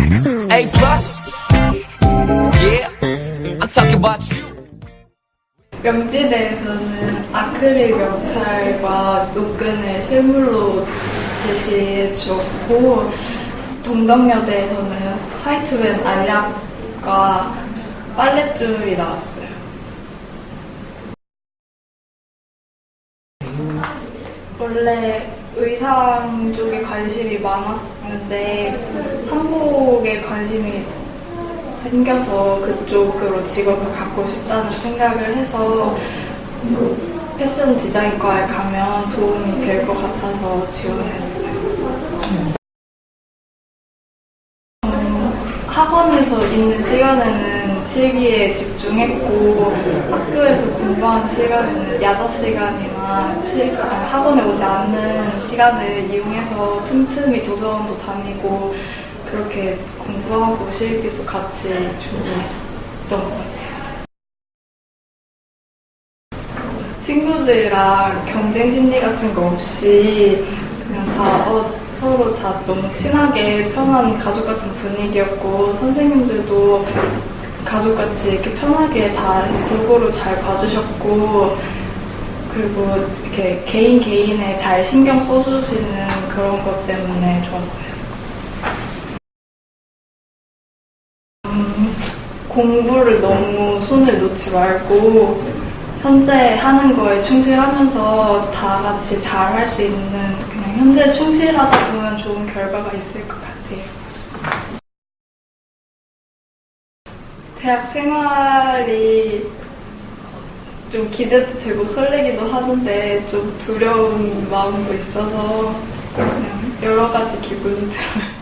A plus. Yeah, I'm talking about you. 명지대에서는 아크릴 명찰과 노끈을 실물로 제시해 주었고 동덕여대에서는 화이트맨 알약과 빨랫줄이 나왔어요. 원래 의상 쪽에 관심이 많았는데 한 관심이 생겨서 그쪽으로 직업을 갖고 싶다는 생각을 해서 패션 디자인과에 가면 도움이 될 것 같아서 지원했어요. 음, 학원에서 있는 시간에는 실기에 집중했고 학교에서 공부하는 시간에는 야자 시간이나 시간, 아니, 학원에 오지 않는 시간을 이용해서 틈틈이 도서관도 다니고 그렇게 공부하고 실기도 같이 준비했던 것 같아요. 친구들이랑 경쟁 심리 같은 거 없이 그냥 다 어, 서로 다 너무 친하게 편한 가족 같은 분위기였고 선생님들도 가족같이 이렇게 편하게 다 골고루 잘 봐주셨고 그리고 이렇게 개인 개인에 잘 신경 써주시는 그런 것 때문에 좋았어요. 음, 공부를 너무 손을 놓지 말고 현재 하는 거에 충실하면서 다 같이 잘 할 수 있는 그냥 현재 충실하다 보면 좋은 결과가 있을 것 같아요. 대학 생활이 좀 기대도 되고 설레기도 하는데 좀 두려운 마음도 있어서 그냥 여러 가지 기분이 들어요.